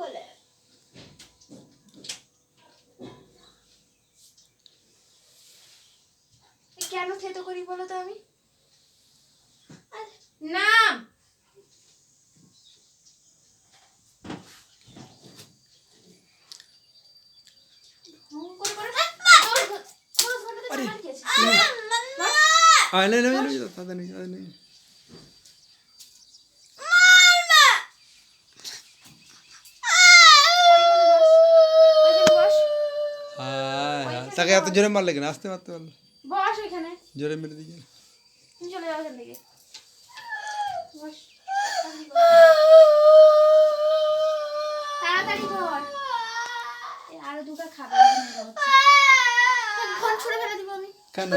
বলে কেন থেতো করি বলো তো আমি আর হুম করে করে দশ ঘ- দশ ঘণ্টা আরে। তাকে এত জোরে মারলে কেন? আসতে মারতে পারলে। বস ওইখানে জোরে মেরে দিকে তুমি চলে যাও এখান থেকে। তাড়াতাড়ি কর। আরও দুটো খাবার ঘন ছুড়ে ফেলে দিব আমি। কেন?